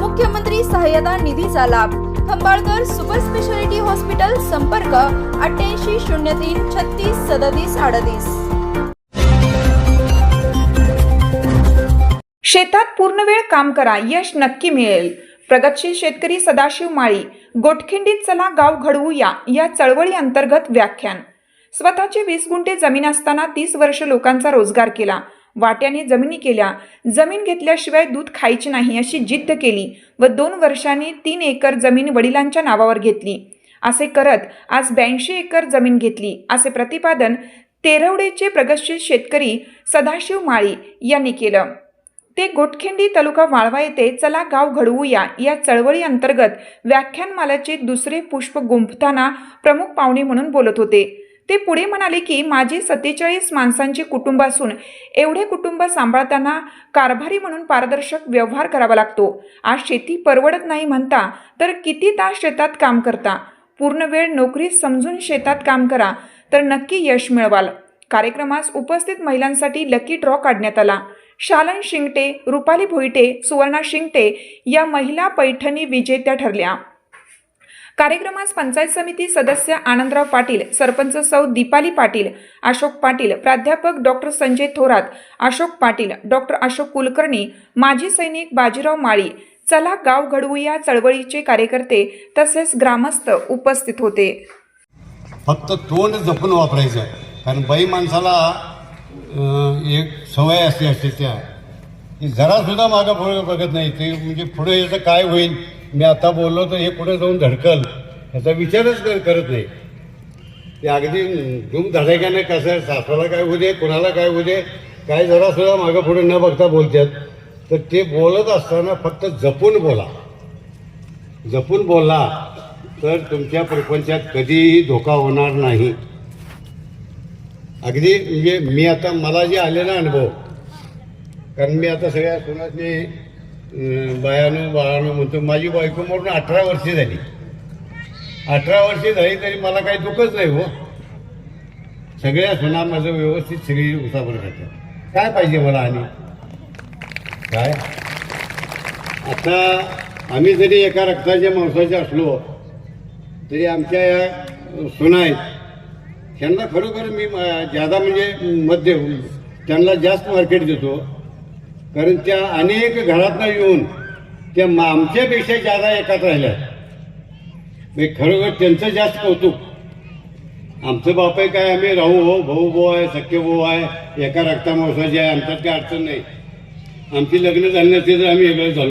मुख्यमंत्री सहाय्यता निधीचा लाभ. खंबाळकर सुपर स्पेशालिटी हॉस्पिटल संपर्क अठ्ठ्याऐंशी शून्य तीन छत्तीस सदतीस अडतीस. शेतात पूर्ण वेळ काम करा यश नक्की मिळेल. प्रगतशील शेतकरी सदाशिव माळी गोटखिंडीत चला गाव घडवूया या चळवळी अंतर्गत व्याख्यान. स्वतःचे वीस गुंठे जमीन असताना तीस वर्ष लोकांचा रोजगार केला वाट्याने जमिनी केल्या. जमीन घेतल्याशिवाय दूध खायचे नाही अशी जिद्द केली व दोन वर्षांनी तीन एकर जमीन वडिलांच्या नावावर घेतली. असे करत आज ब्याऐंशी एकर जमीन घेतली. असे प्रतिपादन तेरवडेचे प्रगतशील शेतकरी सदाशिव माळी यांनी केलं. ते गोटखिंडी तालुका वाळवा येथे चला गाव घडवूया या चळवळी अंतर्गत व्याख्यानमालाचे दुसरे पुष्प गुंफताना प्रमुख पाहुणे म्हणून बोलत होते. ते पुढे म्हणाले की माझी सत्तेचाळीस माणसांची कुटुंब असून एवढे कुटुंब सांभाळताना कारभारी म्हणून पारदर्शक व्यवहार करावा लागतो. आज शेती परवडत नाही म्हणता तर किती तास शेतात काम करता? पूर्ण वेळ नोकरी समजून शेतात काम करा तर नक्की यश मिळवाल. कार्यक्रमास उपस्थित महिलांसाठी लकी ड्रॉ काढण्यात आला. शालन शिंगटे रुपाली भोईटे सुवर्णा शिंगटे या महिला पैठणी विजेत्या ठरल्या. कार्यक्रमास पंचायत समिती सदस्य आनंदराव पाटील सरपंच सौ दीपाली पाटील अशोक पाटील प्राध्यापक डॉक्टर संजय थोरात अशोक पाटील डॉक्टर अशोक कुलकर्णी माजी सैनिक बाजीराव माळी चला गाव घडवूया चळवळीचे कार्यकर्ते तसेच ग्रामस्थ उपस्थित होते. फक्त तोंड जपून वापरायचं कारण बाई माणसाला अं, एक सवय असते असते त्या की जरासुद्धा मागं पुढे बघत नाही. ते म्हणजे पुढे याचं काय होईल? मी आता बोललो तर हे पुढे जाऊन धडकल. याचा विचारच करत नाही. ते अगदी धूम धडाक्याने कसं सासऱ्याला काय होऊ दे कुणाला काय होऊ दे काय जरासुद्धा मागं पुढे न बघता बोलतात तर ते बोलत असताना फक्त जपून बोला. जपून बोला तर तुमच्या प्रपंचात कधीही धोका होणार नाही. अगदी म्हणजे मी आता मला जे आलेला अनुभव कारण मी आता सगळ्या कुणाचे बायानं बाळानं म्हणतो माझी बायको म्हणून अठरा वर्षे झाली. अठरा वर्षे झाली तरी मला काही दुःखच नाही हो. सगळ्या सुना माझं व्यवस्थित सगळी उसाबर करतात काय पाहिजे मला आणि? काय? आता आम्ही जरी एका रक्ताच्या माणसाचे असलो तरी आमच्या या सुना आहेत त्यांना खरोखर मी ज्यादा म्हणजे मध्य त्यांना जास्त मार्केट देतो. कारण त्या अनेक घरातनं येऊन त्या मा- आमच्यापेक्षा ज्यादा एकात राहिल्या म्हणजे खरोखर त्यांचं जास्त कौतुक. आमचं बाप आहे काय आम्ही राहू हो भाऊ भाऊ आहे सख्य भाऊ आहे एका रक्ता आहे आमच्यात काय अडचण नाही. आमची लग्न झाली नसते तर आम्ही वेगळं झालो.